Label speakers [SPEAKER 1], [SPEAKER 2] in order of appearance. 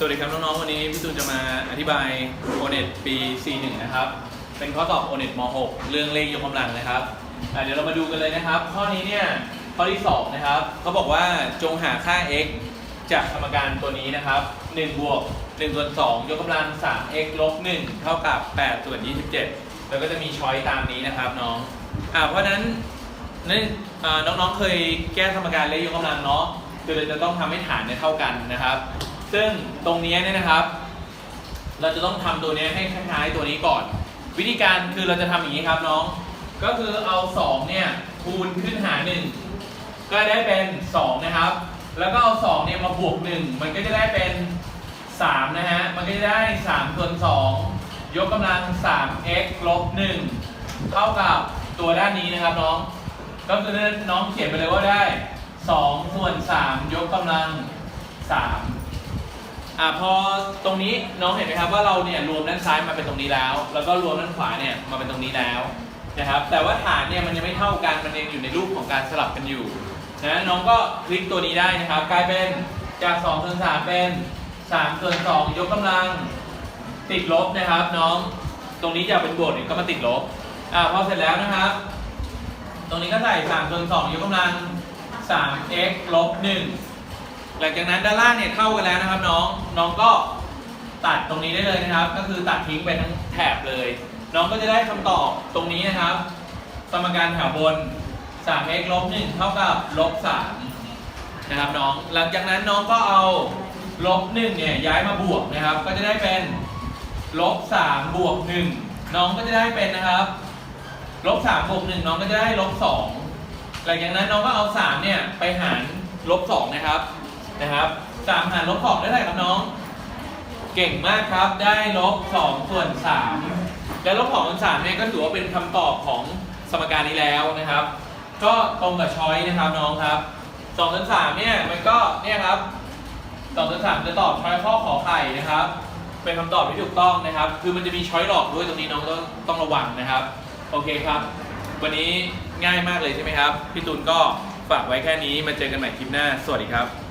[SPEAKER 1] สวัสดีครับน้องๆ วันนี้พี่ตูนจะมาอธิบาย o n e t ปี C1 นะครับ เป็นข้อสอบ o n e t ม .6 เรื่องเลขยกกำลังนะครับเดี๋ยวเรามาดูกันเลยนะครับ ข้อนี้เนี่ยข้อที่2นะครับเขาบอกว่าจงหาค่า x จากสมการตัวนี้นะครับ1บวก1ส่วน2ยกกำลัง 3x ลบ1เท่ากับ8ส่วน27 แล้วก็จะมีช้อยตามนี้นะครับน้องอ่าเพราะนั้นนั่นน้องๆ เคยแก้สมการเลขยกกำลังเนาะคือเราจะต้องทำให้ฐานเนี่ยเท่ากันนะครับ ซึ่งตรงนี้เนี่ยนะครับ เราจะต้องทำตัวนี้ให้คล้ายๆตัวนี้ก่อน วิธีการคือเราจะทำอย่างนี้ครับน้อง ก็คือเอา2เนี่ยคูณขึ้นหา 1 ก็ได้เป็น 2 นะครับ แล้วก็เอา2เนี่ยมาบวก 1 มันก็จะได้เป็น3นะฮะ มันก็จะได้ 3 ส่วน 2 ยกกำลัง 3x ลบ 1 เท่ากับตัวด้านนี้นะครับน้อง ก็คือน้องเขียนไปเลยว่าได้ 2 ส่วน 3 ยกกำลัง 3 อ่าพอตรงนี้น้องเห็นไหมครับว่าเราเนี่ยรวมด้านซ้ายมาเป็นตรงนี้แล้ว แล้วก็รวมด้านขวาเนี่ยมาเป็นตรงนี้แล้วนะครับแต่ว่าฐานเนี่ยมันยังไม่เท่ากันมันยังอยู่ในรูปของการสลับกันอยู่นะน้องก็คลิกตัวนี้ได้นะครับ กลายเป็นจาก2ส่วน3เป็น3ส่วน2ยกกำลังติดลบนะครับ น้องตรงนี้จะเป็นบวกเนี่ยก็มาติดลบอ่าพอเสร็จแล้วนะครับ ตรงนี้ก็ใส่3ส่วน2ยกกำลัง 3x ลบ1 หลังจากนั้นด้านล่างเนี่ยเท่ากันแล้วนะครับ น้องน้องก็ตัดตรงนี้ได้เลยนะครับ ก็คือตัดทิ้งไปทั้งแถบเลย น้องก็จะได้คำตอบตรงนี้นะครับ สมการแถวบน 3x ลบ1เท่ากับลบ3นะครับน้องหลังจากนั้นน้องก็เอาลบ1เนี่ยย้ายมาบวกนะครับ ก็จะได้เป็นลบ3บวก1น้องก็จะได้เป็นนะครับลบ3บวก1น้องก็จะได้ลบ2หลังจากนั้นน้องก็เอา3เนี่ยไปหารลบ2นะครับ นะครับ3หารลบ2ได้เท่าไหร่ครับน้อง เก่งมากครับได้ลบ2ส่วน3แล้วลบ2ส่วน3เนี่ยก็ถือว่าเป็นคำตอบของสมการนี้แล้วนะครับ ก็ตรงกับช้อยนะครับน้องครับ2ส่วน3เนี่ยมันก็เนี่ยครับ2ส่วน3จะตอบช้อยข้อขอไข่นะครับ เป็นคำตอบที่ถูกต้องนะครับ คือมันจะมีช้อยหลอกด้วยตรงนี้น้องต้องต้องระวังนะครับ โอเคครับ วันนี้ง่ายมากเลยใช่ไหมครับ พี่ตูนก็ฝากไว้แค่นี้มาเจอกันใหม่คลิปหน้า สวัสดีครับ